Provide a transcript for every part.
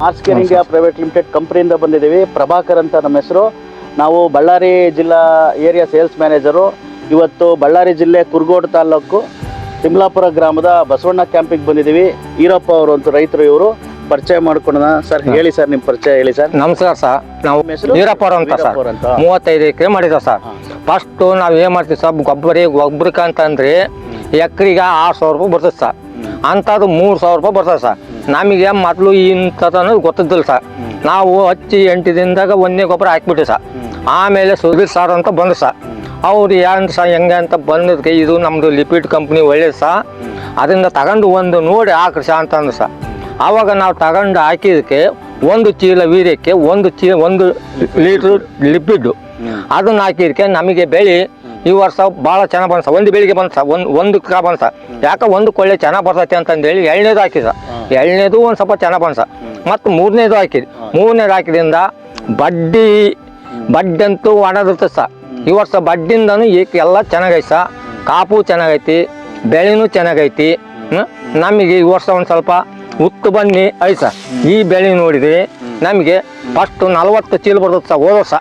Mars care India private limited ಕಂಪ್ನಿಯಿಂದ ಬಂದಿದ್ದೀವಿ. ಪ್ರಭಾಕರ್ ಅಂತ ನಮ್ಮ ಹೆಸರು. ನಾವು ಬಳ್ಳಾರಿ ಜಿಲ್ಲಾ ಏರಿಯಾ ಸೇಲ್ಸ್ ಮ್ಯಾನೇಜರು ಇವತ್ತು ಬಳ್ಳಾರಿ ಜಿಲ್ಲೆ ಕುರ್ಗೋಡು ತಾಲೂಕು ತಿಮ್ಲಾಪುರ ಗ್ರಾಮದ ಬಸವಣ್ಣ ಕ್ಯಾಂಪಿಗೆ ಬಂದಿದ್ದೀವಿ. ಈರಪ್ಪ ಅವರು ಅಂತ ರೈತರು ಇವರು. ಪರಿಚಯ ಮಾಡ್ಕೊಂಡ ಸರ್ ಹೇಳಿ ಸರ್ ನಿಮ್ಮ ಪರಿಚಯ ಹೇಳಿ ಸರ್. ನಮಸ್ಕಾರ ಸರ್ ನಾವು? ವೀರಪ್ಪರ ಅಂತ ಸರ್. ಮೂವತ್ತೈದು ಎಕರೆ ಮಾಡಿದ್ರು ಸರ್. ಫಸ್ಟ್ ನಾವು ಏನು ಮಾಡ್ತೀವಿ ಸರ್ ಗೊಬ್ಬರ ಗೊಬ್ಬರಕ್ಕೆ ಅಂತಂದ್ರೆ ಎಕರೆಗೆ ಆರು ಸಾವಿರ ರೂಪಾಯಿ ಬರ್ತದೆ ಸರ್. ಅಂಥದ್ದು ಮೂರು ಸಾವಿರ ರೂಪಾಯಿ ಬರ್ತದೆ ಸರ್. ನಮಗೆ ಮೊದಲು ಇಂಥದ್ದು ಅನ್ನೋದು ಗೊತ್ತಿದ್ದಿಲ್ಲ ಸರ್ ನಾವು ಹಚ್ಚಿ ಎಂಟು ದಿನದಾಗ ಒಂದೇ ಗೊಬ್ಬರ ಹಾಕ್ಬಿಟ್ಟು ಸರ್ ಆಮೇಲೆ ಸುಧೀರ್ ಸರ್ ಅಂತ ಬಂದ್ರು ಸರ್ ಅವ್ರು ಏನು ಸಹ ಹೆಂಗೆ ಅಂತ ಬಂದದಕ್ಕೆ ಇದು ನಮ್ಮದು ಲಿಪಿಡ್ ಕಂಪ್ನಿ ಒಳ್ಳೇದು ಸಹ ಅದರಿಂದ ತಗೊಂಡು ಒಂದು ನೋಡಿ ಹಾಕ್ರಿ ಸಹ ಅಂತ ಅಂದ್ರು ಸರ್ ಆವಾಗ ನಾವು ತಗೊಂಡು ಹಾಕಿದಕ್ಕೆ ಒಂದು ಚೀಲ ವೀರ್ಯಕ್ಕೆ ಒಂದು ಚೀಲ ಒಂದು ಲೀಟ್ರ್ ಲಿಪಿಡ್ಡು. ಅದನ್ನು ಹಾಕಿದಕ್ಕೆ ನಮಗೆ ಬೆಳೆ ಈ ವರ್ಷ ಭಾಳ ಚೆನ್ನಾಗಿ ಬಂದ ಒಂದು ಬೆಳಿಗ್ಗೆ ಬಂದ ಒಂದ್ ಒಂದು ಒಂದು ಬಂದ್ಸ. ಬಂದ ಯಾಕೆ ಒಂದು ಕೊಳ್ಳೆ ಚೆನ್ನಾಗಿ ಬರ್ತೈತೆ ಅಂತಂದೇಳಿ ಎಳ್ನೇದು ಹಾಕಿದ. ಎಳ್ನೇದು ಒಂದು ಸ್ವಲ್ಪ ಚೆನ್ನಾಗಿ ಬಂದ ಸರ್ ಮತ್ತು ಮೂರನೇದು ಹಾಕಿದೆ. ಮೂರನೇದು ಹಾಕಿದ್ರಿಂದ ಬಡ್ಡಿ ಬಡ್ಡಿ ಅಂತೂ ಒಣದಿರ್ತದೆ ಸರ್ ಈ ವರ್ಷ ಬಡ್ಡಿಂದನೂ ಈಗ ಎಲ್ಲ ಚೆನ್ನಾಗೈತೆ. ಸರ್ ಕಾಪು ಚೆನ್ನಾಗೈತಿ ಬೆಳೆನೂ ಚೆನ್ನಾಗೈತಿ? ನಮಗೆ ಈ ವರ್ಷ ಒಂದು ಸ್ವಲ್ಪ ಉತ್ತು ಬನ್ನಿ ಐಸ. ಈ ಬೆಳೆ ನೋಡಿದ್ರೆ ನಮಗೆ ಫಸ್ಟ್ ನಲವತ್ತು ಚೀಲ ಬರ್ತದೆ ಸರ್ ಹೋದ ವರ್ಷ.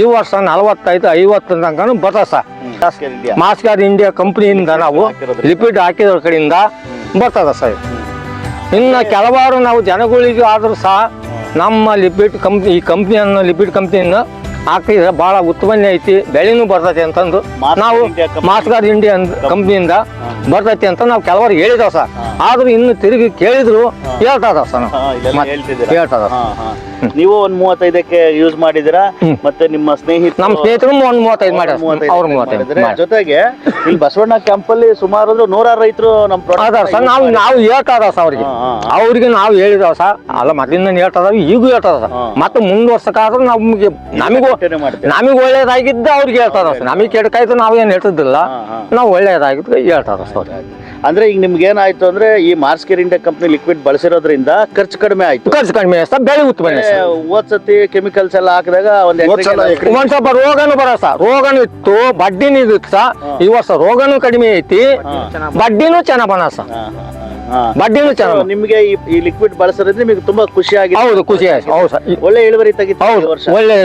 ಈ ವರ್ಷ ನಲವತ್ತೈದು ಐವತ್ತು ತನಕ ಬರ್ತದೆ ಸರ್ ಮಾಸ್ಕಾರ್ ಇಂಡಿಯಾ ಕಂಪ್ನಿಯಿಂದ ನಾವು ಲಿಪಿಡ್ ಹಾಕಿದ್ರ ಕಡೆಯಿಂದ ಬರ್ತದ ಸರ್. ಇನ್ನು ಕೆಲವಾರು ನಾವು ಜನಗಳಿಗೆ ಆದರೂ ಸಹ ನಮ್ಮ ಲಿಪಿಡ್ ಕಂಪ್ನಿ ಈ ಕಂಪ್ನಿಯನ್ನು ಲಿಪಿಡ್ ಕಂಪ್ನಿಯನ್ನು ಹಾಕಿದ್ರೆ ಭಾಳ ಉತ್ಪನ್ನ ಐತಿ ಬೆಳೆನೂ ಬರ್ತೈತಿ ಅಂತಂದು ನಾವು ಮಾಸ್ಗಾರ್ ಇಂಡಿಯಾ ಕಂಪ್ನಿಯಿಂದ ಬರ್ತೈತಿ ಅಂತ ನಾವು ಕೆಲವರು ಹೇಳಿದಾವ ಸರ್. ಆದರೂ ಇನ್ನು ತಿರುಗಿ ಕೇಳಿದ್ರು ಹೇಳ್ತದ ಸರ್ ನಾವು. ಹಾ, ನೀವು ಒಂದ್ ಮೂವತ್ತೈದಕ್ಕೆ ಯೂಸ್ ಮಾಡಿದಿರಾ ಮತ್ತೆ ನಿಮ್ಮ ಸ್ನೇಹಿತ ನಮ್ಮ ಸ್ನೇಹಿತರು ಒಂದ್ ಮೂವತ್ತೈದು ಮಾಡ್ಯಾರ ಅವ್ರು ಮೂವತ್ತೈದು ಮಾಡ್ಯಾರ. ಜೊತೆಗೆ ಈ ಬಸವಣ್ಣ ಕ್ಯಾಂಪ್ ಅಲ್ಲಿ ಸುಮಾರು ಅಂದ್ರೆ ನೂರಾರು ರೈತರು ನಮ್ಮ product ಅದಾರ ಸರ್ ನಾವು ನಾವು ಹೇಳ್ತಾರ ಸರ್ ಅವ್ರಿಗೆ ಹಾ, ಹಾ, ಹಾ. ಅವ್ರಿಗೆ ನಾವು ಹೇಳಿದಾವ ಸರ್ ಅಲ್ಲ ಮೊದಲಿಂದ ಹೇಳ್ತಾರ ಈಗೂ ಹೇಳ್ತಾರ ಸರ್ ಹಾ. ಮತ್ತೆ ಮುಂದುವರ್ಸಕ್ಕಾದ್ರೂ ನಮಗೆ ನಮಗೂ continue ಮಾಡ್ತೀರಾ? ನಮಗೆ ಒಳ್ಳೇದಾಗಿದ್ದ ಅವ್ರಿಗೆ ಹೇಳ್ತಾರ ಸರ್ ನಮಗೆ ಕೆಡಕಾಯ್ತು ನಾವೇನು ಹೇಳ್ತಿದ್ದಿಲ್ಲ ಹಾ, ಹಾ. ನಾವು ಒಳ್ಳೇದಾಗಿದ್ದು ಹೇಳ್ತಾರ ಸರ್ ಅಂದ್ರೆ ಈಗ ನಿಮ್ಗೆ ಏನಾಯ್ತು ಅಂದ್ರೆ ಈ Mars care India company liquid ಬಳಸಿರೋದ್ರಿಂದ ಖರ್ಚು ಕಡಿಮೆ ಆಯ್ತು. ಖರ್ಚು ಕಡಿಮೆ ಸರ್ ಬೆಳೆ ಉತ್ಪನ್ನ ಸರ್. ಹೋದ್ ಸತಿ ಕೆಮಿಕಲ್ಸ್ ಎಲ್ಲ ಹಾಕಿದಾಗ ಒಂದ್ ಎಕರೆಗೆ ಒಂದ್ ಸ್ವಲ್ಪ ರೋಗನು ಬರೋ ಸರ್. ರೋಗನು ಇತ್ತು ಬಡ್ಡಿನೂ ಇದಕ್ಕೆ ಸರ್. ಈ ವರ್ಷ ರೋಗನು ಕಡಿಮೆ ಐತಿ. ಬಡ್ಡಿನೂ ಚೆನ್ನಾಗ್ ಬಣ್ಣ ಸರ್. ಬಡ್ಡಿನೂ ಚೆನ್ನಾಗ್ ನಿಮಗೆ ಈ- ಲಿಕ್ವಿಡ್ ಬಳಸೋದ್ರಿಂದ ನಿಮಗೆ ತುಂಬಾ ಖುಷಿ ಆಗಿದೆ. ಹೌದು ಖುಷಿ ಆಯ್ತು. ಹೌದು. ಸರ್. ಒಳ್ಳೆ ಇಳುವರಿ ತೆಗಿತು ಹೌದು ಒಳ್ಳೆ.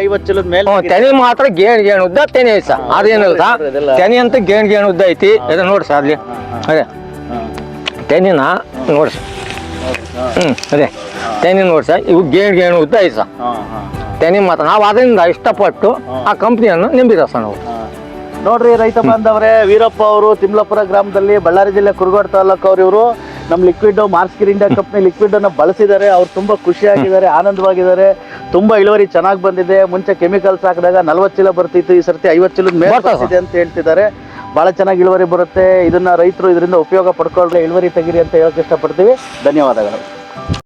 ಐವತ್ತು ಚೀಲದ ಮೇಲೆ ತೆನೆ ಮಾತ್ರ ಗೇಣ್ ಗೇಣ್ ಉದ್ದ ತೆನೆ ಐತಿ ಸರ್. ಅದೇನಿಲ್ಲ ಸರ್. ತೆನೆ ಅಂತ ಗೇಣ್ ಗೇಣ್ ಉದ್ದ ಐತಿ. ಅದೇ ನೋಡಿ ಸರ್ ಅಲ್ಲಿ. ಅದೇ. ತೆನಿನ ನೋಡಿ ಸರ್. ಹ್ಞೂ ಅದೇ. ತೆನೆ ನೋಡಿ ಸರ್. ಇವು ಗೇಣ್ ಗೇಣ್ ಉದ್ದ ಐತಿ ಸರ್. ತೆನೆ ಮಾತ್ರ. ನಾವು ಅದರಿಂದ ಇಷ್ಟಪಟ್ಟು ಆ ಕಂಪ್ನಿಯನ್ನು ನಂಬಿದ ಸರ್ ನಾವು. ನೋಡ್ರಿ ರೈತ ಬಾಂಧವರೇ ವೀರಪ್ಪ ಅವರು ತಿಮ್ಲಪುರ ಗ್ರಾಮದಲ್ಲಿ ಬಳ್ಳಾರಿ ಜಿಲ್ಲೆ ಕುರುಗೋಡ್ ತಾಲೂಕು ಅವ್ರು ಇವರು. ನಮ್ಮ liquid Mars care India company liquid ಅನ್ನ ಬಳಸಿದ್ದಾರೆ. ಅವ್ರು ತುಂಬಾ ಖುಷಿಯಾಗಿದ್ದಾರೆ ಆನಂದವಾಗಿದ್ದಾರೆ. ತುಂಬಾ ಇಳುವರಿ ಚೆನ್ನಾಗಿ ಬಂದಿದೆ. ಮುಂಚೆ ಕೆಮಿಕಲ್ಸ್ ಹಾಕಿದಾಗ ನಲ್ವತ್ತು ಚೀಲ ಬರ್ತಿತ್ತು ಈ ಸರ್ತಿ ಐವತ್ತು ಚೀಲದ ಮೇಲೆ ಬರ್ತದೆ. ಅಂತ ಹೇಳ್ತಿದ್ದಾರೆ. ಬಹಳ ಚೆನ್ನಾಗಿ ಇಳುವರಿ ಬರುತ್ತೆ. ಇದನ್ನ ರೈತರು ಇದರಿಂದ ಉಪಯೋಗ ಪಡ್ಕೊಳ್ಳಿ ಇಳುವರಿ ತೆಗಿರಿ ಅಂತ ಹೇಳಕ್ ಇಷ್ಟಪಡ್ತೀವಿ. ಧನ್ಯವಾದಗಳು.